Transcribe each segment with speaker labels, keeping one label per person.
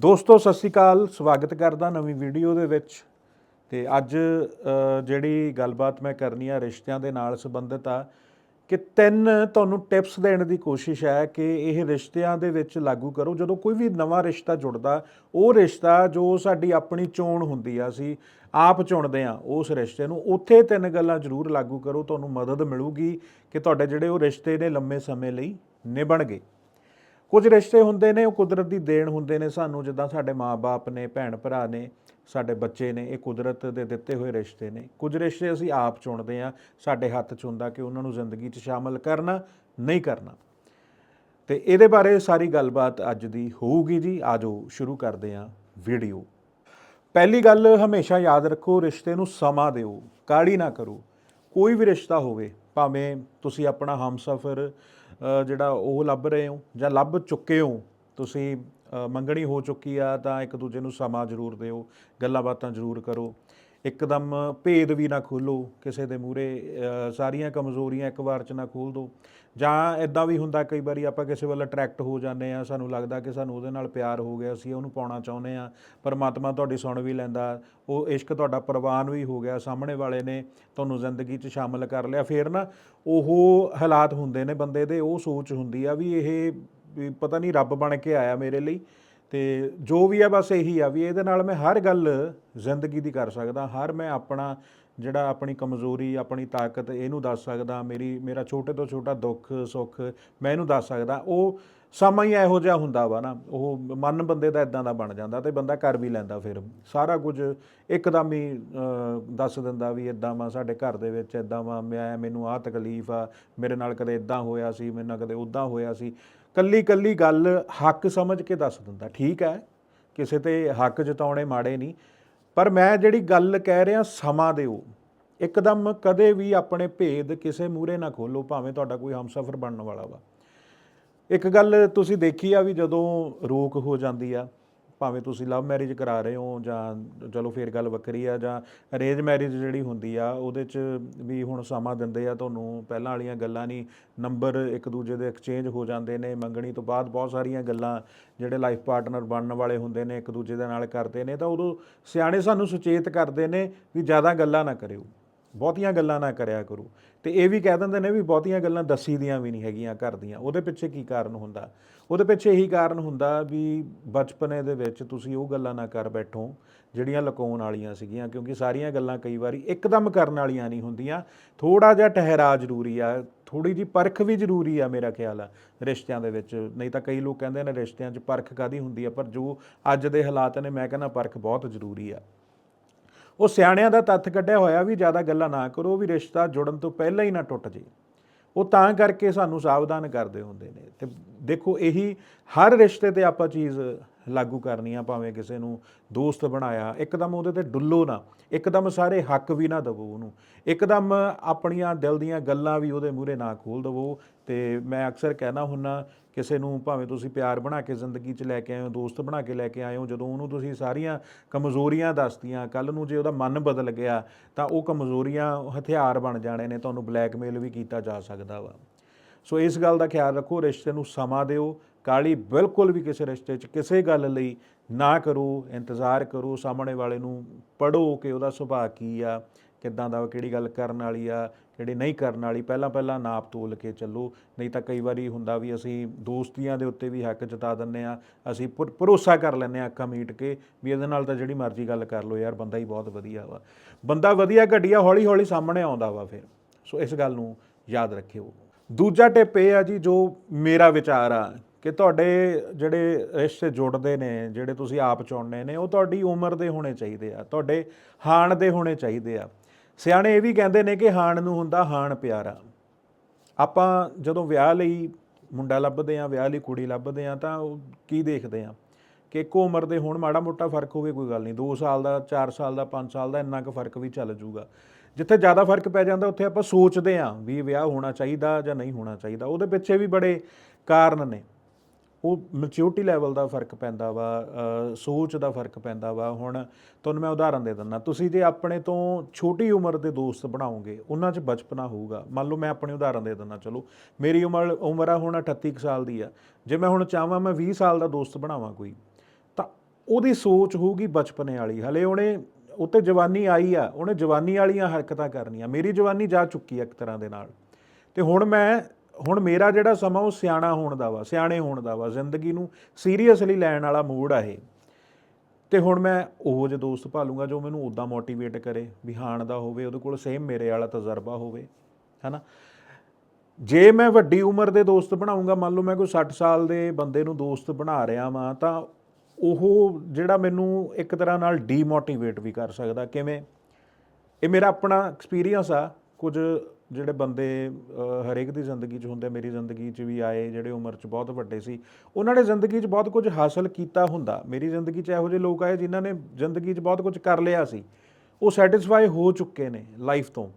Speaker 1: ਦੋਸਤੋ, ਸਤਿ ਸ਼੍ਰੀ ਅਕਾਲ। ਸਵਾਗਤ ਕਰਦਾ ਨਵੀਂ ਵੀਡੀਓ ਦੇ ਵਿੱਚ। ਤੇ ਅੱਜ ਜਿਹੜੀ ਗੱਲਬਾਤ ਮੈਂ ਕਰਨੀ ਆ ਰਿਸ਼ਤਿਆਂ ਦੇ ਨਾਲ ਸੰਬੰਧਿਤ ਆ, ਕਿ ਤਿੰਨ ਤੁਹਾਨੂੰ ਟਿਪਸ ਦੇਣ ਦੀ ਕੋਸ਼ਿਸ਼ ਹੈ ਕਿ ਇਹ ਰਿਸ਼ਤਿਆਂ ਦੇ ਵਿੱਚ ਲਾਗੂ ਕਰੋ। ਜਦੋਂ ਕੋਈ ਵੀ ਨਵਾਂ ਰਿਸ਼ਤਾ ਜੁੜਦਾ, ਉਹ ਰਿਸ਼ਤਾ ਜੋ ਸਾਡੀ ਆਪਣੀ ਚੋਣ ਹੁੰਦੀ ਆ, ਅਸੀਂ ਆਪ ਚੁਣਦੇ ਆ, ਉਸ ਰਿਸ਼ਤੇ ਨੂੰ ਉੱਥੇ ਤਿੰਨ ਗੱਲਾਂ ਜ਼ਰੂਰ ਲਾਗੂ ਕਰੋ, ਤੁਹਾਨੂੰ ਮਦਦ ਮਿਲੂਗੀ ਕਿ ਤੁਹਾਡੇ ਜਿਹੜੇ ਉਹ ਰਿਸ਼ਤੇ ਨੇ ਲੰਮੇ ਸਮੇਂ ਲਈ ਨਿਭਣਗੇ। ਕੁਝ ਰਿਸ਼ਤੇ ਹੁੰਦੇ ਨੇ, ਉਹ ਕੁਦਰਤ ਦੀ ਦੇਣ ਹੁੰਦੇ ਨੇ ਸਾਨੂੰ, ਜਿੱਦਾਂ ਸਾਡੇ ਮਾਪੇ ਨੇ ਭੈਣ ਭਰਾ ਨੇ, ਸਾਡੇ ਬੱਚੇ ਨੇ, ਇਹ ਕੁਦਰਤ ਦੇ ਦਿੱਤੇ ਹੋਏ ਰਿਸ਼ਤੇ ਨੇ। ਕੁਝ ਰਿਸ਼ਤੇ ਅਸੀਂ ਆਪ ਚੁਣਦੇ ਆ ਸਾਡੇ ਹੱਥ 'ਚ ਹੁੰਦਾ ਕਿ ਉਹਨਾਂ ਨੂੰ ਜ਼ਿੰਦਗੀ 'ਚ ਸ਼ਾਮਲ ਕਰਨਾ, ਨਹੀਂ ਕਰਨਾ। ਤੇ ਇਹਦੇ ਬਾਰੇ ਸਾਰੀ ਗੱਲਬਾਤ ਅੱਜ ਦੀ ਹੋਊਗੀ ਜੀ। ਆਜੋ ਸ਼ੁਰੂ ਕਰਦੇ ਆ ਵੀਡੀਓ। ਪਹਿਲੀ ਗੱਲ ਹਮੇਸ਼ਾ ਯਾਦ ਰੱਖੋ, ਰਿਸ਼ਤੇ ਨੂੰ ਸਮਾਂ ਦਿਓ ਕਾੜੀ ਨਾ ਕਰੋ। ਕੋਈ ਵੀ ਰਿਸ਼ਤਾ ਹੋਵੇ, ਭਾਵੇਂ ਤੁਸੀਂ ਆਪਣਾ ਹਮਸਫਰ ਜਿਹੜਾ ਉਹ ਲੱਭ ਰਹੇ ਹੋ ਜਾਂ ਲੱਭ ਚੁੱਕੇ ਹੋ? ਤੁਸੀਂ ਮੰਗਣੀ ਹੋ ਚੁੱਕੀ ਆ ਤਾਂ ਇੱਕ ਦੂਜੇ ਨੂੰ ਸਮਾਂ ਜ਼ਰੂਰ ਦਿਓ, ਗੱਲਾਂ ਬਾਤਾਂ ਜ਼ਰੂਰ ਕਰੋ। ਇੱਕਦਮ ਭੇਦ ਵੀ ਨਾ ਖੋਲੋ ਕਿਸੇ ਦੇ ਮੂਹਰੇ ਸਾਰੀਆਂ ਕਮਜ਼ੋਰੀਆਂ ਇੱਕ ਵਾਰ ਚ ਨਾ ਖੋਲ ਦਿਓ ਜਾਂ ਇਦਾਂ ਵੀ ਹੁੰਦਾ ਕਈ ਵਾਰੀ ਆਪਾਂ ਕਿਸੇ ਵੱਲ ਅਟਰੈਕਟ ਹੋ ਜਾਂਦੇ ਆ ਸਾਨੂੰ ਲੱਗਦਾ ਕਿ ਸਾਨੂੰ ਉਹਦੇ ਨਾਲ ਪਿਆਰ ਹੋ ਗਿਆ, ਅਸੀਂ ਉਹਨੂੰ ਪਾਉਣਾ ਚਾਹੁੰਦੇ ਆ ਪਰਮਾਤਮਾ ਤੁਹਾਡੀ ਸੁਣ ਵੀ ਲੈਂਦਾ, ਉਹ ਇਸ਼ਕ ਤੁਹਾਡਾ ਪ੍ਰਵਾਨ ਵੀ ਹੋ ਗਿਆ, ਸਾਹਮਣੇ ਵਾਲੇ ਨੇ ਤੁਹਾਨੂੰ ਜ਼ਿੰਦਗੀ 'ਚ ਸ਼ਾਮਲ ਕਰ ਲਿਆ। ਫੇਰ ਨਾ ਉਹ ਹਾਲਾਤ ਹੁੰਦੇ ਨੇ ਬੰਦੇ ਦੇ, ਉਹ ਸੋਚ ਹੁੰਦੀ ਆ ਵੀ ਇਹ ਵੀ ਪਤਾ ਨਹੀਂ ਰੱਬ ਬਣ ਕੇ ਆਇਆ ਮੇਰੇ ਲਈ ਤੇ ਜੋ ਵੀ ਆ ਬਸ ਇਹੀ ਆ ਵੀ ਇਹਦੇ ਨਾਲ ਮੈਂ ਹਰ ਗੱਲ ਜ਼ਿੰਦਗੀ ਦੀ ਕਰ ਸਕਦਾ, ਹਰ ਮੈਂ ਆਪਣਾ ਜਿਹੜਾ ਆਪਣੀ ਕਮਜ਼ੋਰੀ, ਆਪਣੀ ਤਾਕਤ, ਇਹਨੂੰ ਦੱਸ ਸਕਦਾ, ਮੇਰੀ, ਮੇਰਾ ਛੋਟੇ ਤੋਂ ਛੋਟਾ ਦੁੱਖ, ਸੁੱਖ ਮੈਂ ਇਹਨੂੰ ਦੱਸ ਸਕਦਾ, ਉਹ ਸਮਾਂ ਹੀ ਇਹੋ ਜਿਹਾ ਹੁੰਦਾ ਵਾ ਨਾ, ਉਹ ਮਨ ਬੰਦੇ ਦਾ ਇਦਾਂ ਦਾ ਬਣ ਜਾਂਦਾ ਤੇ ਬੰਦਾ ਕਰ ਵੀ ਲੈਂਦਾ ਫਿਰ। ਸਾਰਾ ਕੁਝ ਇੱਕਦਮ ਹੀ ਦੱਸ ਦਿੰਦਾ ਵੀ ਇਦਾਂ ਵਾ, ਸਾਡੇ ਘਰ ਦੇ ਵਿੱਚ ਇਦਾਂ ਵਾ, ਮੈਂ, ਮੈਨੂੰ ਆਹ ਤਕਲੀਫ ਆ, ਮੇਰੇ ਨਾਲ ਕਦੇ ਇਦਾਂ ਹੋਇਆ ਸੀ, ਮੇਰੇ ਨਾਲ ਕਦੇ ਉਦਾਂ ਹੋਇਆ ਸੀ। ਕੱਲੀ ਕੱਲੀ ਗੱਲ ਹੱਕ ਸਮਝ ਕੇ ਦੱਸ ਦਿੰਦਾ, ਠੀਕ ਹੈ, ਕਿਸੇ ਤੇ ਹੱਕ ਜਤਾਉਣੇ ਮਾੜੇ ਨਹੀਂ, ਪਰ ਮੈਂ ਜਿਹੜੀ ਗੱਲ ਕਹਿ ਰਿਹਾ ਸਮਾਂ ਦਿਓ, ਇੱਕਦਮ ਕਦੇ ਵੀ ਆਪਣੇ ਭੇਦ ਕਿਸੇ ਮੂਹਰੇ ਨਾ ਖੋਲੋ, ਭਾਵੇਂ ਤੁਹਾਡਾ ਕੋਈ ਹਮਸਫਰ ਬਣਨ ਵਾਲਾ ਵਾ। ਇੱਕ ਗੱਲ ਤੁਸੀਂ ਦੇਖੀ ਆ ਵੀ ਜਦੋਂ ਰੋਕ ਹੋ ਜਾਂਦੀ ਆ, ਭਾਵੇਂ ਤੁਸੀਂ ਲਵ ਮੈਰਿਜ ਕਰਾ ਰਹੇ ਹੋ ਜਾਂ ਚਲੋ ਫੇਰ ਗੱਲ ਵੱਖਰੀ ਆ ਜਾਂ ਅਰੇਂਜ ਮੈਰਿਜ ਜਿਹੜੀ ਹੁੰਦੀ ਆ, ਉਹਦੇ 'ਚ ਵੀ ਹੁਣ ਸਮਾਂ ਦਿੰਦੇ ਆ ਤੁਹਾਨੂੰ, ਪਹਿਲਾਂ ਵਾਲੀਆਂ ਗੱਲਾਂ ਨਹੀਂ, ਨੰਬਰ ਇੱਕ ਦੂਜੇ ਦੇ ਐਕਸਚੇਂਜ ਹੋ ਜਾਂਦੇ ਨੇ, ਮੰਗਣੀ ਤੋਂ ਬਾਅਦ ਬਹੁਤ ਸਾਰੀਆਂ ਗੱਲਾਂ ਜਿਹੜੇ ਲਾਈਫ ਪਾਰਟਨਰ ਬਣਨ ਵਾਲੇ ਹੁੰਦੇ ਨੇ, ਇੱਕ ਦੂਜੇ ਦੇ ਨਾਲ ਕਰਦੇ ਨੇ, ਤਾਂ ਉਦੋਂ ਸਿਆਣੇ ਸਾਨੂੰ ਸੁਚੇਤ ਕਰਦੇ ਨੇ ਵੀ ਜ਼ਿਆਦਾ ਗੱਲਾਂ ਨਾ ਕਰਿਓ। ਬਹੁਤੀਆਂ ਗੱਲਾਂ ਨਾ ਕਰਿਆ ਕਰੋ। ਤੇ ਇਹ ਵੀ ਕਹਿ ਦਿੰਦੇ ਨੇ ਵੀ ਬਹੁਤੀਆਂ ਗੱਲਾਂ ਦੱਸੀ ਦੀਆਂ ਵੀ ਨਹੀਂ ਹੈਗੀਆਂ ਘਰ ਦੀਆਂ। ਉਹਦੇ ਪਿੱਛੇ ਕੀ ਕਾਰਨ ਹੁੰਦਾ? ਉਹਦੇ ਪਿੱਛੇ ਇਹੀ ਕਾਰਨ ਹੁੰਦਾ ਵੀ ਬਚਪਨੇ ਦੇ ਵਿੱਚ ਤੁਸੀਂ ਉਹ ਗੱਲਾਂ ਨਾ ਕਰ ਬੈਠੋ ਜਿਹੜੀਆਂ ਲੁਕਾਉਣ ਵਾਲੀਆਂ ਸੀਗੀਆਂ, ਕਿਉਂਕਿ ਸਾਰੀਆਂ ਗੱਲਾਂ ਕਈ ਵਾਰੀ ਇੱਕਦਮ ਕਰਨ ਵਾਲੀਆਂ ਨਹੀਂ ਹੁੰਦੀਆਂ। ਥੋੜਾ ਜਿਹਾ ਠਹਿਰਾ ਜ਼ਰੂਰੀ ਆ ਥੋੜੀ ਜੀ ਪਰਖ ਵੀ ਜ਼ਰੂਰੀ ਆ ਮੇਰਾ ਖਿਆਲ ਆ ਰਿਸ਼ਤਿਆਂ ਦੇ ਵਿੱਚ। ਨਹੀਂ ਤਾਂ ਕਈ ਲੋਕ ਕਹਿੰਦੇ ਨੇ ਰਿਸ਼ਤਿਆਂ 'ਚ ਪਰਖ ਕਾਦੀ ਹੁੰਦੀ ਆ, ਪਰ ਜੋ ਅੱਜ ਦੇ ਹਾਲਾਤ ਨੇ, ਮੈਂ ਕਹਿੰਦਾ ਪਰਖ ਬਹੁਤ ਜ਼ਰੂਰੀ ਆ। ਉਹ ਸਿਆਣਿਆਂ ਦਾ ਤੱਥ ਕੱਢਿਆ ਹੋਇਆ ਵੀ ਜ਼ਿਆਦਾ ਗੱਲਾਂ ਨਾ ਕਰੋ ਵੀ ਰਿਸ਼ਤਾ ਜੁੜਨ ਤੋਂ ਪਹਿਲਾਂ ਹੀ ਨਾ ਟੁੱਟ ਜੇ ਉਹ ਤਾਂ ਕਰਕੇ ਸਾਨੂੰ ਸਾਵਧਾਨ ਕਰਦੇ ਹੁੰਦੇ ਨੇ। ਤੇ ਦੇਖੋ, ਇਹੀ ਹਰ ਰਿਸ਼ਤੇ ਤੇ ਆਪਾਂ ਚੀਜ਼ ਲਾਗੂ ਕਰਨੀਆਂ ਭਾਵੇਂ ਕਿਸੇ ਨੂੰ ਦੋਸਤ ਬਣਾਇਆ, ਇੱਕਦਮ ਉਹਦੇ ਤੇ ਡੁੱਲੋ ਨਾ, ਇੱਕਦਮ ਸਾਰੇ ਹੱਕ ਵੀ ਨਾ ਦਵੋ ਉਹਨੂੰ। ਇੱਕਦਮ ਆਪਣੀਆਂ ਦਿਲ ਦੀਆਂ ਗੱਲਾਂ ਵੀ ਉਹਦੇ ਮੂਹਰੇ ਨਾ ਖੋਲ ਦਵੋ ਤੇ ਮੈਂ ਅਕਸਰ ਕਹਿਣਾ ਹੁੰਨਾ, ਕਿਸੇ ਨੂੰ ਭਾਵੇਂ ਤੁਸੀਂ ਪਿਆਰ ਬਣਾ ਕੇ ਜ਼ਿੰਦਗੀ 'ਚ ਲੈ ਕੇ ਆਏ ਹੋ, ਦੋਸਤ ਬਣਾ ਕੇ ਲੈ ਕੇ ਆਏ ਹੋ, ਜਦੋਂ ਉਹਨੂੰ ਤੁਸੀਂ ਸਾਰੀਆਂ ਕਮਜ਼ੋਰੀਆਂ ਦੱਸਤੀਆਂ ਕੱਲ ਨੂੰ ਜੇ ਉਹਦਾ ਮਨ ਬਦਲ ਗਿਆ, ਤਾਂ ਉਹ ਕਮਜ਼ੋਰੀਆਂ ਹਥਿਆਰ ਬਣ ਜਾਣੇ ਨੇ, ਤੁਹਾਨੂੰ ਬਲੈਕਮੇਲ ਵੀ ਕੀਤਾ ਜਾ ਸਕਦਾ ਵਾ। ਸੋ ਇਸ ਗੱਲ ਦਾ ਖਿਆਲ ਰੱਖੋ, ਰਿਸ਼ਤੇ ਨੂੰ ਸਮਾਂ ਦਿਓ ਕਾਲੀ ਬਿਲਕੁਲ ਵੀ ਕਿਸੇ ਰਿਸ਼ਤੇ 'ਚ ਕਿਸੇ ਗੱਲ ਲਈ ਨਾ ਕਰੋ ਇੰਤਜ਼ਾਰ ਕਰੋ ਸਾਹਮਣੇ ਵਾਲੇ ਨੂੰ ਪੜੋ ਕਿ ਉਹਦਾ ਸੁਭਾਅ ਕੀ ਆ ਕਿੱਦਾਂ ਦਾ ਵਾ, ਕਿਹੜੀ ਗੱਲ ਕਰਨ ਵਾਲੀ ਆ ਕਿਹੜੀ ਨਹੀਂ ਕਰਨ ਵਾਲੀ ਪਹਿਲਾਂ ਪਹਿਲਾਂ ਨਾਪ ਤੋਲ ਕੇ ਚੱਲੋ। ਨਹੀਂ ਤਾਂ ਕਈ ਵਾਰੀ ਹੁੰਦਾ ਵੀ ਅਸੀਂ ਦੋਸਤੀਆਂ ਦੇ ਉੱਤੇ ਵੀ ਹੱਕ ਜਤਾ ਦਿੰਨੇ ਆ ਅਸੀਂ ਭਰ- ਭਰੋਸਾ ਕਰ ਲੈਂਦੇ ਆ ਅੱਖਾਂ ਮੀਟ ਕੇ ਵੀ ਇਹਦੇ ਨਾਲ ਤਾਂ ਜਿਹੜੀ ਮਰਜ਼ੀ ਗੱਲ ਕਰ ਲਓ ਯਾਰ ਬੰਦਾ ਹੀ ਬਹੁਤ ਵਧੀਆ ਵਾ। ਬੰਦਾ ਵਧੀਆ ਘਟੀਆ ਹੌਲੀ ਹੌਲੀ ਸਾਹਮਣੇ ਆਉਂਦਾ ਵਾ ਫਿਰ। ਸੋ ਇਸ ਗੱਲ ਨੂੰ ਯਾਦ ਰੱਖਿਓ। ਦੂਜਾ ਟਿਪ ਇਹ ਆ ਜੀ ਜੋ ਮੇਰਾ ਵਿਚਾਰ ਆ ਕਿ ਤੁਹਾਡੇ ਜਿਹੜੇ ਰਿਸ਼ਤੇ ਜੁੜਦੇ ਨੇ, ਜਿਹੜੇ ਤੁਸੀਂ ਆਪ ਚੁਣਨੇ ਨੇ, ਉਹ ਤੁਹਾਡੀ ਉਮਰ ਦੇ ਹੋਣੇ ਚਾਹੀਦੇ ਆ, ਤੁਹਾਡੇ ਹਾਣ ਦੇ ਹੋਣੇ ਚਾਹੀਦੇ ਆ। ਸਿਆਣੇ ਇਹ ਵੀ ਕਹਿੰਦੇ ਨੇ ਕਿ ਹਾਣ ਨੂੰ ਹੁੰਦਾ ਹਾਣ ਪਿਆਰਾ। ਆਪਾਂ ਜਦੋਂ ਵਿਆਹ ਲਈ ਮੁੰਡਾ ਲੱਭਦੇ ਆ ਵਿਆਹ ਲਈ ਕੁੜੀ ਲੱਭਦੇ ਆ ਤਾਂ ਉਹ ਕੀ ਦੇਖਦੇ ਆ ਕਿ ਇੱਕੋ ਉਮਰ ਦੇ ਹੋਣ ਮਾੜਾ ਮੋਟਾ ਫ਼ਰਕ ਹੋਵੇ, ਕੋਈ ਗੱਲ ਨਹੀਂ। 2 ਸਾਲ ਦਾ 4 ਸਾਲ ਦਾ 5 ਸਾਲ ਦਾ ਇੰਨਾ ਕੁ ਫ਼ਰਕ ਵੀ ਚੱਲ ਜੂਗਾ। ਜਿੱਥੇ ਜ਼ਿਆਦਾ ਫ਼ਰਕ ਪੈ ਜਾਂਦਾ, ਉੱਥੇ ਆਪਾਂ ਸੋਚਦੇ ਆ ਵੀ ਵਿਆਹ ਹੋਣਾ ਚਾਹੀਦਾ ਜਾਂ ਨਹੀਂ ਹੋਣਾ ਚਾਹੀਦਾ। ਉਹਦੇ ਪਿੱਛੇ ਵੀ ਬੜੇ ਕਾਰਨ ਨੇ। ਉਹ ਮੈਚਿਓਰਟੀ ਲੈਵਲ ਦਾ ਫ਼ਰਕ ਪੈਂਦਾ ਵਾ ਸੋਚ ਦਾ ਫ਼ਰਕ ਪੈਂਦਾ ਵਾ। ਹੁਣ ਤੁਹਾਨੂੰ ਮੈਂ ਉਦਾਹਰਨ ਦੇ ਦਿੰਦਾ, ਤੁਸੀਂ ਜੇ ਆਪਣੇ ਤੋਂ ਛੋਟੀ ਉਮਰ ਦੇ ਦੋਸਤ ਬਣਾਓਗੇ, ਉਹਨਾਂ 'ਚ ਬਚਪਨਾ ਹੋਊਗਾ। ਮੰਨ ਲਓ ਮੈਂ ਆਪਣੇ ਉਦਾਹਰਨ ਦੇ ਦਿੰਦਾ, ਚਲੋ, ਮੇਰੀ ਉਮਰ ਉਮਰ ਆ ਹੁਣ 38 ਕੁ ਸਾਲ ਦੀ ਆ। ਜੇ ਮੈਂ ਹੁਣ ਚਾਹਾਂ ਮੈਂ 20 ਸਾਲ ਦਾ ਦੋਸਤ ਬਣਾਵਾਂ ਕੋਈ, ਤਾਂ ਉਹਦੀ ਸੋਚ ਹੋਊਗੀ ਬਚਪਨੇ ਵਾਲੀ। ਹਲੇ ਉਹਨੇ ਉੱਤੇ ਜਵਾਨੀ ਆਈ ਆ, ਉਹਨੇ ਜਵਾਨੀ ਵਾਲੀਆਂ ਹਰਕਤਾਂ ਕਰਨੀਆਂ। ਮੇਰੀ ਜਵਾਨੀ ਜਾ ਚੁੱਕੀ ਆ ਇੱਕ ਤਰ੍ਹਾਂ ਦੇ ਨਾਲ। ਤੇ ਹੁਣ ਮੈਂ ਹੁਣ ਮੇਰਾ ਜਿਹੜਾ ਸਮਾਂ ਉਹ ਸਿਆਣਾ ਹੋਣ ਦਾ ਵਾ, ਸਿਆਣੇ ਹੋਣ ਦਾ ਵਾ, ਜ਼ਿੰਦਗੀ ਨੂੰ ਸੀਰੀਅਸਲੀ ਲੈਣ ਵਾਲਾ ਮੂਡ ਆ ਇਹ। ਤੇ ਹੁਣ ਮੈਂ ਉਹ ਜਿਹੇ ਦੋਸਤ ਭਾਲੂੰਗਾ ਜੋ ਮੈਨੂੰ ਉਦਾਂ ਮੋਟੀਵੇਟ ਕਰੇ, ਵੀ ਹਾਣ ਦਾ ਹੋਵੇ, ਉਹਦੇ ਕੋਲ ਸੇਮ ਮੇਰੇ ਵਾਲਾ ਤਜਰਬਾ ਹੋਵੇ, ਹੈਨਾ। ਜੇ ਮੈਂ ਵੱਡੀ ਉਮਰ ਦੇ ਦੋਸਤ ਬਣਾਉਂਗਾ, ਮੰਨ ਲਓ ਮੈਂ ਕੋਈ 60 ਸਾਲ ਦੇ ਬੰਦੇ ਨੂੰ ਦੋਸਤ ਬਣਾ ਰਿਹਾ ਵਾਂ, ਤਾਂ ਉਹ ਜਿਹੜਾ ਮੈਨੂੰ ਇੱਕ ਤਰ੍ਹਾਂ ਨਾਲ ਡੀਮੋਟੀਵੇਟ ਵੀ ਕਰ ਸਕਦਾ। ਕਿਵੇਂ? ਇਹ ਮੇਰਾ ਆਪਣਾ ਐਕਸਪੀਰੀਅੰਸ ਆ, ਕੁਝ ਜਿਹੜੇ ਬੰਦੇ ਹਰੇਕ ਦੀ ਜ਼ਿੰਦਗੀ 'ਚ ਹੁੰਦੇ, ਮੇਰੀ ਜ਼ਿੰਦਗੀ 'ਚ ਵੀ ਆਏ, ਜਿਹੜੇ ਉਮਰ 'ਚ ਬਹੁਤ ਵੱਡੇ ਸੀ, ਉਹਨਾਂ ਨੇ ਜ਼ਿੰਦਗੀ 'ਚ ਬਹੁਤ ਕੁਝ ਹਾਸਲ ਕੀਤਾ ਹੁੰਦਾ। ਮੇਰੀ ਜ਼ਿੰਦਗੀ 'ਚ ਇਹੋ ਜਿਹੇ ਲੋਕ ਆਏ ਜਿਨ੍ਹਾਂ ਨੇ ਜ਼ਿੰਦਗੀ 'ਚ ਬਹੁਤ ਕੁਝ ਕਰ ਲਿਆ ਸੀ। ਉਹ ਸੈਟੀਸਫਾਈ ਹੋ ਚੁੱਕੇ ਨੇ ਲਾਈਫ ਤੋਂ।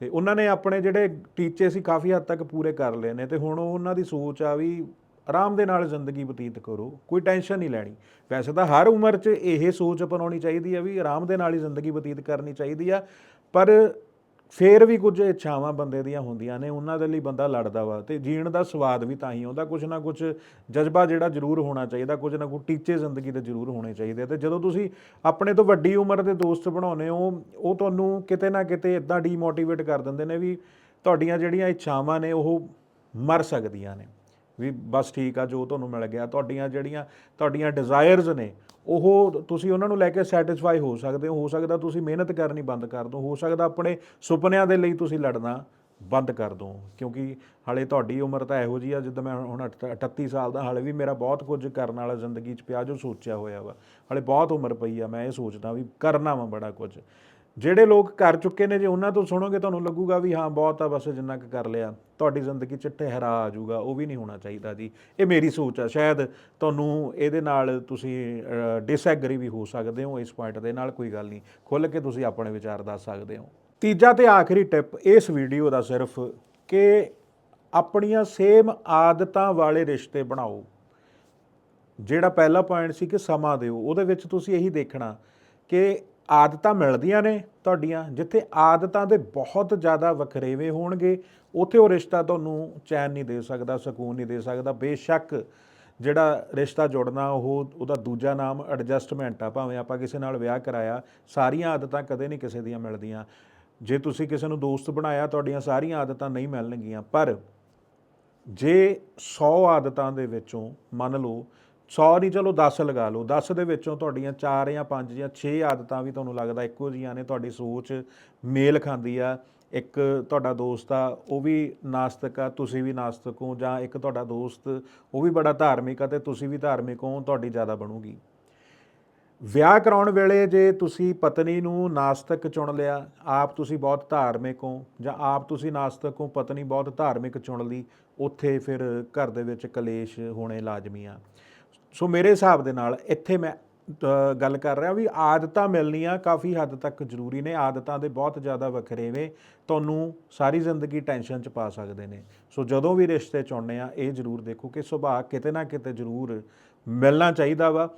Speaker 1: ਤੇ ਉਹਨਾਂ ਨੇ ਆਪਣੇ ਜਿਹੜੇ ਟੀਚੇ ਸੀ, ਕਾਫੀ ਹੱਦ ਤੱਕ ਪੂਰੇ ਕਰ ਲਏ ਨੇ। ਤੇ ਹੁਣ ਉਹ ਉਹਨਾਂ ਦੀ ਸੋਚ ਆ ਵੀ ਆਰਾਮ ਦੇ ਨਾਲ ਜ਼ਿੰਦਗੀ ਬਤੀਤ ਕਰੋ, ਕੋਈ ਟੈਨਸ਼ਨ ਨਹੀਂ ਲੈਣੀ। ਵੈਸੇ ਤਾਂ ਹਰ ਉਮਰ 'ਚ ਇਹ ਸੋਚ ਅਪਣਾਉਣੀ ਚਾਹੀਦੀ ਆ ਵੀ ਆਰਾਮ ਦੇ ਨਾਲ ਹੀ ਜ਼ਿੰਦਗੀ ਬਤੀਤ ਕਰਨੀ ਚਾਹੀਦੀ ਆ। ਪਰ ਫੇਰ ਵੀ ਕੁਝ ਇੱਛਾਵਾਂ ਬੰਦੇ ਦੀਆਂ ਹੁੰਦੀਆਂ ਨੇ, ਉਹਨਾਂ ਦੇ ਲਈ ਬੰਦਾ ਲੜਦਾ ਵਾ ਤੇ ਜੀਣ ਦਾ ਸਵਾਦ ਵੀ ਤਾਂ ਹੀ ਆਉਂਦਾ ਕੁਝ ਨਾ ਕੁਝ ਜਜ਼ਬਾ ਜਿਹੜਾ ਜ਼ਰੂਰ ਹੋਣਾ ਚਾਹੀਦਾ, ਕੁਝ ਨਾ ਕੁਝ ਟੀਚੇ ਜ਼ਿੰਦਗੀ ਦੇ ਜ਼ਰੂਰ ਹੋਣੇ ਚਾਹੀਦੇ ਤੇ ਜਦੋਂ ਤੁਸੀਂ ਆਪਣੇ ਤੋਂ ਵੱਡੀ ਉਮਰ ਦੇ ਦੋਸਤ ਬਣਾਉਨੇ ਹੋ, ਉਹ ਤੁਹਾਨੂੰ ਕਿਤੇ ਨਾ ਕਿਤੇ ਇਦਾਂ ਡੀਮੋਟੀਵੇਟ ਕਰ ਦਿੰਦੇ ਨੇ ਵੀ ਤੁਹਾਡੀਆਂ ਜਿਹੜੀਆਂ ਇੱਛਾਵਾਂ ਨੇ ਉਹ ਮਰ ਸਕਦੀਆਂ ਨੇ। ਵੀ ਬਸ ਠੀਕ ਆ, ਜੋ ਤੁਹਾਨੂੰ ਮਿਲ ਗਿਆ। ਤੁਹਾਡੀਆਂ ਜਿਹੜੀਆਂ, ਤੁਹਾਡੀਆਂ ਡਿਜ਼ਾਇਰਸ ਨੇ, ਉਹ ਤੁਸੀਂ ਉਹਨਾਂ ਨੂੰ ਲੈ ਕੇ ਸੈਟੀਸਫਾਈ ਹੋ ਸਕਦੇ ਹੋ। ਹੋ ਸਕਦਾ ਤੁਸੀਂ ਮਿਹਨਤ ਕਰਨੀ ਬੰਦ ਕਰ ਦਿਓ ਹੋ ਸਕਦਾ ਆਪਣੇ ਸੁਪਨਿਆਂ ਦੇ ਲਈ ਤੁਸੀਂ ਲੜਨਾ ਬੰਦ ਕਰ ਦਿਓ ਕਿਉਂਕਿ ਹਾਲੇ ਤੁਹਾਡੀ ਉਮਰ ਤਾਂ ਇਹੋ ਜੀ ਆ, ਜਿੱਦਾਂ ਮੈਂ ਹੁਣ ਅੱਠ- 38 ਸਾਲ ਦਾ, ਹਾਲੇ ਵੀ ਮੇਰਾ ਬਹੁਤ ਕੁਝ ਕਰਨ ਵਾਲਾ ਜ਼ਿੰਦਗੀ 'ਚ ਪਿਆ ਜੋ ਸੋਚਿਆ ਹੋਇਆ ਵਾ। ਹਾਲੇ ਬਹੁਤ ਉਮਰ ਪਈ ਆ, ਮੈਂ ਇਹ ਸੋਚਦਾ ਵੀ ਕਰਨਾ ਵਾ ਬੜਾ ਕੁਝ। ਜਿਹੜੇ ਲੋਕ ਕਰ ਚੁੱਕੇ ਨੇ, ਜੇ ਉਹਨਾਂ ਤੋਂ ਸੁਣੋਗੇ ਤੁਹਾਨੂੰ ਲੱਗੂਗਾ ਵੀ ਹਾਂ, ਬਹੁਤ ਆ, ਬਸ ਜਿੰਨਾ ਕੁ ਕਰ ਲਿਆ। ਤੁਹਾਡੀ ਜ਼ਿੰਦਗੀ 'ਚ ਠਹਿਰਾ ਆ ਜਾਊਗਾ, ਉਹ ਵੀ ਨਹੀਂ ਹੋਣਾ ਚਾਹੀਦਾ ਜੀ। ਇਹ ਮੇਰੀ ਸੋਚ ਆ, ਸ਼ਾਇਦ ਤੁਹਾਨੂੰ ਇਹਦੇ ਨਾਲ ਤੁਸੀਂ ਡਿਸਐਗਰੀ ਵੀ ਹੋ ਸਕਦੇ ਹੋ, ਇਸ ਪੁਆਇੰਟ ਦੇ ਨਾਲ ਕੋਈ ਗੱਲ ਨਹੀਂ। ਖੁੱਲ੍ਹ ਕੇ ਤੁਸੀਂ ਆਪਣੇ ਵਿਚਾਰ ਦੱਸ ਸਕਦੇ ਹੋ। ਤੀਜਾ ਤੇ ਆਖਰੀ ਟਿਪ ਇਸ ਵੀਡੀਓ ਦਾ ਸਿਰਫ ਕਿ ਆਪਣੀਆਂ ਸੇਮ ਆਦਤਾਂ ਵਾਲੇ ਰਿਸ਼ਤੇ ਬਣਾਓ। ਜਿਹੜਾ ਪਹਿਲਾ ਪੁਆਇੰਟ ਸੀ ਕਿ ਸਮਾਂ ਦਿਓ, ਉਹਦੇ ਵਿੱਚ ਤੁਸੀਂ ਇਹੀ ਦੇਖਣਾ ਕਿ ਆਦਤਾਂ ਮਿਲਦੀਆਂ ਨੇ ਤੁਹਾਡੀਆਂ, ਜਿੱਥੇ ਆਦਤਾਂ ਦੇ ਬਹੁਤ ਜ਼ਿਆਦਾ ਵਖਰੇਵੇਂ ਹੋਣਗੇ, ਉੱਥੇ ਉਹ ਰਿਸ਼ਤਾ ਤੁਹਾਨੂੰ ਚੈਨ ਨਹੀਂ ਦੇ ਸਕਦਾ, ਸਕੂਨ ਨਹੀਂ ਦੇ ਸਕਦਾ। ਬੇਸ਼ੱਕ ਜਿਹੜਾ ਰਿਸ਼ਤਾ ਜੁੜਨਾ, ਉਹ, ਉਹਦਾ ਦੂਜਾ ਨਾਮ ਐਡਜਸਟਮੈਂਟ ਆ, ਭਾਵੇਂ ਆਪਾਂ ਕਿਸੇ ਨਾਲ ਵਿਆਹ ਕਰਾਇਆ, ਸਾਰੀਆਂ ਆਦਤਾਂ ਕਦੇ ਨਹੀਂ ਕਿਸੇ ਦੀਆਂ ਮਿਲਦੀਆਂ। ਜੇ ਤੁਸੀਂ ਕਿਸੇ ਨੂੰ ਦੋਸਤ ਬਣਾਇਆ, ਤੁਹਾਡੀਆਂ ਸਾਰੀਆਂ ਆਦਤਾਂ ਨਹੀਂ ਮਿਲਣਗੀਆਂ। ਪਰ ਜੇ 100 ਆਦਤਾਂ ਦੇ ਵਿੱਚੋਂ ਮੰਨ ਲਓ 100 ਨਹੀਂ ਚਲੋ 10 ਲਗਾ ਲਓ। 10 ਦੇ ਵਿੱਚੋਂ ਤੁਹਾਡੀਆਂ 4 ਜਾਂ 5 ਜਾਂ 6 ਆਦਤਾਂ ਵੀ ਤੁਹਾਨੂੰ ਲੱਗਦਾ ਇੱਕੋ ਜੀਆਂ ਨੇ, ਤੁਹਾਡੀ ਸੋਚ ਮੇਲ ਖਾਂਦੀ ਆ। ਇੱਕ ਤੁਹਾਡਾ ਦੋਸਤ ਆ, ਉਹ ਵੀ ਨਾਸਤਕ ਆ, ਤੁਸੀਂ ਵੀ ਨਾਸਤਕ ਹੋ, ਜਾਂ ਇੱਕ ਤੁਹਾਡਾ ਦੋਸਤ, ਉਹ ਵੀ ਬੜਾ ਧਾਰਮਿਕ ਆ ਤੇ ਤੁਸੀਂ ਵੀ ਧਾਰਮਿਕ ਹੋ, ਤੁਹਾਡੀ ਜ਼ਿਆਦਾ ਬਣੂਗੀ। ਵਿਆਹ ਕਰਾਉਣ ਵੇਲੇ ਜੇ ਤੁਸੀਂ ਪਤਨੀ ਨੂੰ ਨਾਸਤਕ ਚੁਣ ਲਿਆ, ਆਪ ਤੁਸੀਂ ਬਹੁਤ ਧਾਰਮਿਕ ਹੋ, ਜਾਂ ਆਪ ਤੁਸੀਂ ਨਾਸਤਕ ਹੋ, ਪਤਨੀ ਬਹੁਤ ਧਾਰਮਿਕ ਚੁਣ ਲਈ, ਉੱਥੇ ਫਿਰ ਘਰ ਦੇ ਵਿੱਚ ਕਲੇਸ਼ ਹੋਣੇ ਲਾਜ਼ਮੀ ਆ। ਸੋ ਮੇਰੇ ਹਿਸਾਬ ਦੇ ਨਾਲ ਇੱਥੇ ਮੈਂ ਗੱਲ ਕਰ ਰਿਹਾ ਵੀ ਆਦਤਾਂ ਮਿਲਣੀਆਂ ਕਾਫੀ ਹੱਦ ਤੱਕ ਜ਼ਰੂਰੀ ਨੇ। ਆਦਤਾਂ ਦੇ ਬਹੁਤ ਜ਼ਿਆਦਾ ਵਖਰੇਵੇਂ ਤੁਹਾਨੂੰ ਸਾਰੀ ਜ਼ਿੰਦਗੀ ਟੈਨਸ਼ਨ ਚ ਪਾ ਸਕਦੇ ਨੇ। ਸੋ ਜਦੋਂ ਵੀ ਰਿਸ਼ਤੇ ਚੁਣਨੇ ਆ, ਇਹ ਜ਼ਰੂਰ ਦੇਖੋ ਕਿ ਸੁਭਾਅ ਕਿਤੇ ਨਾ ਕਿਤੇ ਜ਼ਰੂਰ ਮਿਲਣਾ ਚਾਹੀਦਾ ਵਾ।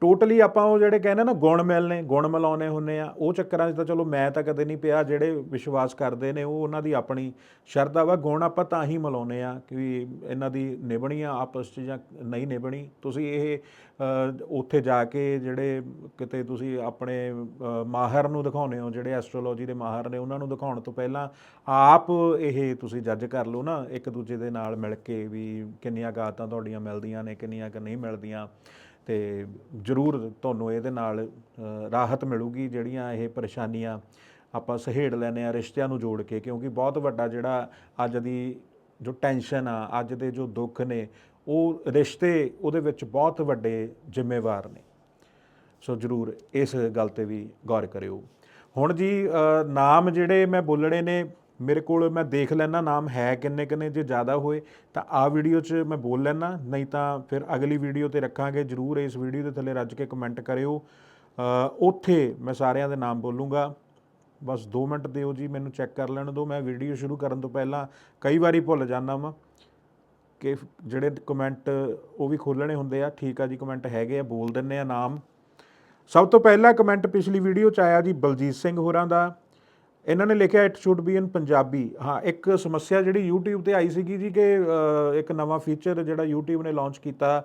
Speaker 1: ਟੋਟਲੀ ਆਪਾਂ ਉਹ ਜਿਹੜੇ ਕਹਿੰਦੇ ਨਾ ਗੁਣ ਮਿਲਨੇ ਗੁਣ ਮਿਲਾਉਣੇ ਹੁੰਨੇ ਆ, ਉਹ ਚੱਕਰਾਂ 'ਚ ਤਾਂ ਚਲੋ ਮੈਂ ਤਾਂ ਕਦੇ ਨਹੀਂ ਪਿਆ, ਜਿਹੜੇ ਵਿਸ਼ਵਾਸ ਕਰਦੇ ਨੇ, ਉਹ ਉਹਨਾਂ ਦੀ ਆਪਣੀ ਸ਼ਰਧਾ ਵਾ, ਗੁਣ ਆਪਾਂ ਤਾਂ ਹੀ ਮਿਲਾਉਨੇ ਆ ਕਿ ਇਹਨਾਂ ਦੀ ਨਿਭਣੀ ਆ, ਆਪਸ 'ਚ ਜਾਂ ਨਹੀਂ ਨਿਭਣੀ। ਤੁਸੀਂ ਇਹ ਉੱਥੇ ਜਾ ਕੇ ਜਿਹੜੇ ਕਿਤੇ ਤੁਸੀਂ ਆਪਣੇ ਮਾਹਰ ਨੂੰ ਦਿਖਾਉਨੇ ਹੋ, ਜਿਹੜੇ ਐਸਟ੍ਰੋਲੋਜੀ ਦੇ ਮਾਹਰ ਨੇ, ਉਹਨਾਂ ਨੂੰ ਦਿਖਾਉਣ ਤੋਂ ਪਹਿਲਾਂ ਆਪ ਇਹ ਤੁਸੀਂ ਜੱਜ ਕਰ ਲਓ ਨਾ, ਇੱਕ ਦੂਜੇ ਦੇ ਨਾਲ ਮਿਲ ਕੇ ਵੀ ਕਿੰਨੀਆਂ ਗਾਤਾਂ ਤੁਹਾਡੀਆਂ ਮਿਲਦੀਆਂ ਨੇ, ਕਿੰਨੀਆਂ ਕਿ ਨਹੀਂ ਮਿਲਦੀਆਂ। ਤੇ ਜ਼ਰੂਰ ਤੁਹਾਨੂੰ ਇਹਦੇ ਨਾਲ ਰਾਹਤ ਮਿਲੂਗੀ ਜਿਹੜੀਆਂ ਇਹ ਪਰੇਸ਼ਾਨੀਆਂ ਆਪਾਂ ਸਹੇੜ ਲੈਨੇ ਆ ਰਿਸ਼ਤਿਆਂ ਨੂੰ ਜੋੜ ਕੇ, ਕਿਉਂਕਿ ਬਹੁਤ ਵੱਡਾ ਜਿਹੜਾ ਅੱਜ ਦੀ ਜੋ ਟੈਨਸ਼ਨ ਆ, ਅੱਜ ਦੇ ਜੋ ਦੁੱਖ ਨੇ, ਉਹ ਰਿਸ਼ਤੇ ਉਹਦੇ ਵਿੱਚ ਬਹੁਤ ਵੱਡੇ ਜ਼ਿੰਮੇਵਾਰ ਨੇ। ਸੋ ਜਰੂਰ ਇਸ ਗੱਲ ਤੇ ਵੀ ਗੌਰ ਕਰਿਓ। ਹੁਣ ਜੀ ਨਾਮ ਜਿਹੜੇ ਮੈਂ ਬੋਲਣੇ ਨੇ ਮੇਰੇ ਕੋਲ ਮੈਂ ਦੇਖ ਲੈਣਾ ਨਾਮ ਹੈ ਕਿੰਨੇ ਕਿੰਨੇ, ਜੇ ਜ਼ਿਆਦਾ ਹੋਏ ਤਾਂ ਆ ਵੀਡੀਓ 'ਚ ਮੈਂ ਬੋਲ ਲੈਣਾ ਨਹੀਂ ਤਾਂ ਫਿਰ ਅਗਲੀ ਵੀਡੀਓ ਤੇ ਰੱਖਾਂਗੇ, ਜਰੂਰ ਇਸ ਵੀਡੀਓ ਦੇ ਥੱਲੇ ਰੱਜ ਕੇ ਕਮੈਂਟ ਕਰਿਓ। ਉੱਥੇ ਮੈਂ ਸਾਰਿਆਂ ਦੇ ਨਾਮ ਬੋਲੂੰਗਾ। ਬਸ 2 ਮਿੰਟ ਦਿਓ ਜੀ, ਮੈਨੂੰ ਚੈੱਕ ਕਰ ਲੈਣ ਦਿਓ। ਮੈਂ ਵੀਡੀਓ ਸ਼ੁਰੂ ਕਰਨ ਤੋਂ ਪਹਿਲਾਂ ਕਈ ਵਾਰੀ ਭੁੱਲ ਜਾਂਦਾ ਵਾਂ ਕਿ ਜਿਹੜੇ ਕਮੈਂਟ ਉਹ ਵੀ ਖੋਲਣੇ ਹੁੰਦੇ ਆ। ਠੀਕ ਆ ਜੀ ਕਮੈਂਟ ਹੈਗੇ ਆ, ਬੋਲ ਦਿੰਨੇ ਆ ਨਾਮ। ਸਭ ਤੋਂ ਪਹਿਲਾ ਕਮੈਂਟ ਪਿਛਲੀ ਵੀਡੀਓ ਚ ਆਇਆ ਜੀ ਬਲਜੀਤ ਸਿੰਘ ਹੋਰਾਂ ਦਾ। ਇਹਨਾਂ ਨੇ ਲਿਖਿਆ it should be in Punjabi. ਹਾਂ, ਇੱਕ ਸਮੱਸਿਆ ਜਿਹੜੀ YouTube ਤੇ ਆਈ ਸੀਗੀ ਜੀ ਕਿ ਇੱਕ ਨਵਾਂ ਫੀਚਰ ਜਿਹੜਾ YouTube ਨੇ ਲਾਂਚ ਕੀਤਾ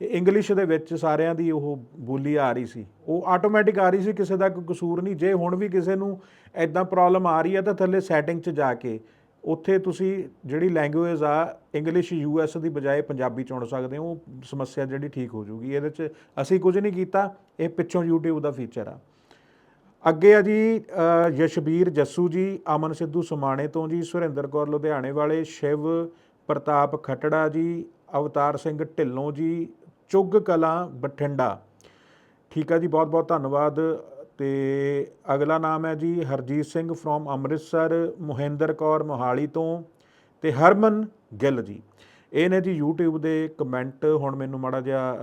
Speaker 1: ਇੰਗਲਿਸ਼ ਦੇ ਵਿੱਚ ਸਾਰਿਆਂ ਦੀ ਉਹ ਬੋਲੀ ਆ ਰਹੀ ਸੀ। ਉਹ ਆਟੋਮੈਟਿਕ ਆ ਰਹੀ ਸੀ, ਕਿਸੇ ਦਾ ਕੋਈ ਕਸੂਰ ਨਹੀਂ। ਜੇ ਹੁਣ ਵੀ ਕਿਸੇ ਨੂੰ ਐਦਾਂ ਪ੍ਰੋਬਲਮ ਆ ਰਹੀ ਹੈ ਤਾਂ ਥੱਲੇ ਸੈਟਿੰਗ 'ਚ ਜਾ ਕੇ ਉੱਥੇ ਤੁਸੀਂ ਜਿਹੜੀ ਲੈਂਗੁਏਜ ਆ ਇੰਗਲਿਸ਼ ਯੂਐਸ ਦੀ ਬਜਾਏ ਪੰਜਾਬੀ ਚੁਣ ਸਕਦੇ ਹੋ। ਉਹ ਸਮੱਸਿਆ ਜਿਹੜੀ ਠੀਕ ਹੋ ਜੂਗੀ। ਇਹਦੇ 'ਚ ਅਸੀਂ ਕੁਝ ਨਹੀਂ ਕੀਤਾ। ਇਹ ਪਿੱਛੋਂ YouTube ਦਾ ਫੀਚਰ ਆ। ਅੱਗੇ ਆ ਜੀ ਯਸ਼ਬੀਰ ਜੱਸੂ ਜੀ, ਅਮਨ ਸਿੱਧੂ ਸਮਾਣੇ ਤੋਂ ਜੀ, ਸੁਰਿੰਦਰ ਕੌਰ ਲੁਧਿਆਣੇ ਵਾਲੇ, ਸ਼ਿਵ ਪ੍ਰਤਾਪ ਖਟੜਾ ਜੀ, ਅਵਤਾਰ ਸਿੰਘ ਢਿੱਲੋਂ ਜੀ, ਚੁੱਗ ਕਲਾਂ ਬਠਿੰਡਾ। ਠੀਕ ਆ ਜੀ, ਬਹੁਤ ਬਹੁਤ ਧੰਨਵਾਦ। ਤੇ ਅਗਲਾ ਨਾਮ ਹੈ ਜੀ, ਹਰਜੀਤ ਸਿੰਘ ਫਰੋਮ ਅੰਮ੍ਰਿਤਸਰ, ਮੋਹਿੰਦਰ ਕੌਰ ਮੋਹਾਲੀ ਤੋਂ ਤੇ ਹਰਮਨ ਗਿੱਲ ਜੀ। ਇਹ ਨੇ ਜੀ YouTube ਦੇ ਕਮੈਂਟ ਹੁਣ ਮੈਨੂੰ ਮਾੜਾ ਜਿਹਾ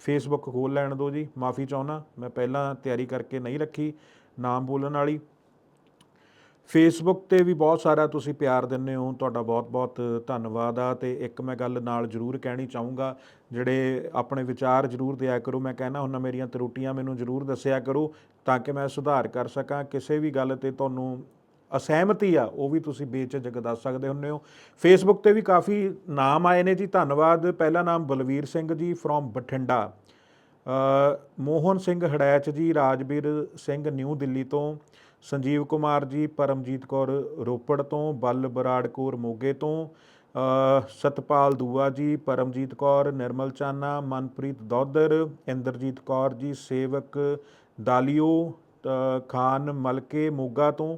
Speaker 1: ਫੇਸਬੁੱਕ ਖੋਲ ਲੈਣ ਦਿਓ ਜੀ, ਮਾਫੀ ਚਾਹੁੰਦਾ, ਮੈਂ ਪਹਿਲਾਂ ਤਿਆਰੀ ਕਰਕੇ ਨਹੀਂ ਰੱਖੀ, ਨਾਮ ਬੋਲਣ ਵਾਲੀ। ਫੇਸਬੁੱਕ ਤੇ ਵੀ ਬਹੁਤ ਸਾਰਾ ਤੁਸੀਂ ਪਿਆਰ ਦਿੰਦੇ ਹੋ, ਤੁਹਾਡਾ ਬਹੁਤ-ਬਹੁਤ ਧੰਨਵਾਦ ਆ, ਤੇ ਇੱਕ ਮੈਂ ਗੱਲ ਨਾਲ ਜ਼ਰੂਰ ਕਹਿਣੀ ਚਾਹੂੰਗਾ, ਜਿਹੜੇ ਆਪਣੇ ਵਿਚਾਰ ਜ਼ਰੂਰ ਦਿਆ ਕਰੋ, ਮੈਂ ਕਹਿਣਾ ਹੁੰਦਾ ਮੇਰੀਆਂ ਤਰੁੱਟੀਆਂ ਮੈਨੂੰ ਜ਼ਰੂਰ ਦੱਸਿਆ ਕਰੋ, ਤਾਂ ਕਿ ਮੈਂ ਸੁਧਾਰ ਕਰ ਸਕਾਂ, ਕਿਸੇ ਵੀ ਗੱਲ ਤੇ ਤੁਹਾਨੂੰ ਅਸਹਿਮਤੀ ਆ, ਉਹ ਵੀ ਤੁਸੀਂ ਬੇਝਿਜਕ ਦੱਸ ਸਕਦੇ ਹੁੰਦੇ ਹੋ। ਫੇਸਬੁੱਕ ਤੇ ਵੀ ਕਾਫੀ ਨਾਮ ਆਏ ਨੇ ਜੀ, ਧੰਨਵਾਦ। ਪਹਿਲਾ ਨਾਮ ਬਲਵੀਰ ਸਿੰਘ ਜੀ ਫਰੋਮ ਬਠਿੰਡਾ। ਮੋਹਨ ਸਿੰਘ ਹੜੈਚ ਜੀ, ਰਾਜਵੀਰ ਸਿੰਘ ਨਿਊ ਦਿੱਲੀ ਤੋਂ। ਸੰਜੀਵ ਕੁਮਾਰ ਜੀ, ਪਰਮਜੀਤ ਕੌਰ ਰੋਪੜ ਤੋਂ। ਬਲ ਬਰਾੜ ਕੌਰ ਮੋਗੇ ਤੋਂ। ਸਤਪਾਲ ਦੂਆ ਜੀ, ਪਰਮਜੀਤ ਕੌਰ, ਨਿਰਮਲ ਚਾਨਾ, ਮਨਪ੍ਰੀਤ ਦੌਦਰ ਇੰਦਰਜੀਤ ਕੌਰ ਜੀ, ਸੇਵਕ ਦਾਲੀਓ ਖਾਨ ਮਲਕੇ ਮੋਗਾ ਤੋਂ।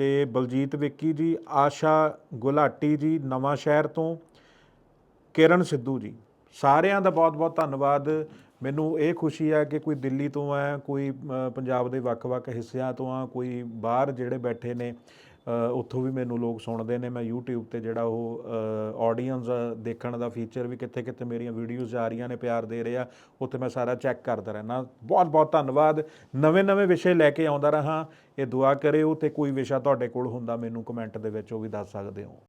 Speaker 1: ਤੇ ਬਲਜੀਤ ਵਿੱਕੀ ਜੀ, ਆਸ਼ਾ ਗੁਲਾਟੀ ਜੀ, ਨਵਾਂ ਸ਼ਹਿਰ ਤੋਂ ਕਿਰਨ ਸਿੱਧੂ ਜੀ। ਸਾਰਿਆਂ ਦਾ ਬਹੁਤ-ਬਹੁਤ ਧੰਨਵਾਦ। ਮੈਨੂੰ ਇਹ ਖੁਸ਼ੀ ਹੈ ਕਿ ਕੋਈ ਦਿੱਲੀ ਤੋਂ ਹੈ, ਕੋਈ ਪੰਜਾਬ ਦੇ ਵੱਖ-ਵੱਖ ਹਿੱਸਿਆਂ ਤੋਂ ਆ, ਕੋਈ ਬਾਹਰ ਜਿਹੜੇ ਬੈਠੇ ਨੇ। ਉੱਥੋਂ ਵੀ ਮੈਨੂੰ ਲੋਕ ਸੁਣਦੇ ਨੇ, ਮੈਂ YouTube ਤੇ ਜਿਹੜਾ ਉਹ ਆਡੀਅנס ਦੇਖਣ ਦਾ ਫੀਚਰ ਵੀ ਕਿੱਥੇ-ਕਿੱਥੇ ਮੇਰੀਆਂ ਵੀਡੀਓਜ਼ ਆ ਰਹੀਆਂ ਨੇ, ਪਿਆਰ ਦੇ ਰਿਹਾ ਉੱਥੇ ਮੈਂ ਸਾਰਾ ਚੈੱਕ ਕਰਦਾ ਰਹਿਣਾ ਬਹੁਤ-ਬਹੁਤ ਧੰਨਵਾਦ। ਨਵੇਂ-ਨਵੇਂ ਵਿਸ਼ੇ ਲੈ ਕੇ ਆਉਂਦਾ ਰਹਾ। ਇਹ ਦੁਆ ਕਰਿਓ ਤੇ ਕੋਈ ਵਿਸ਼ਾ ਤੁਹਾਡੇ ਕੋਲ ਹੁੰਦਾ, ਮੈਨੂੰ ਕਮੈਂਟ ਦੇ ਵਿੱਚ ਉਹ ਵੀ ਦੱਸ ਸਕਦੇ ਹੋ।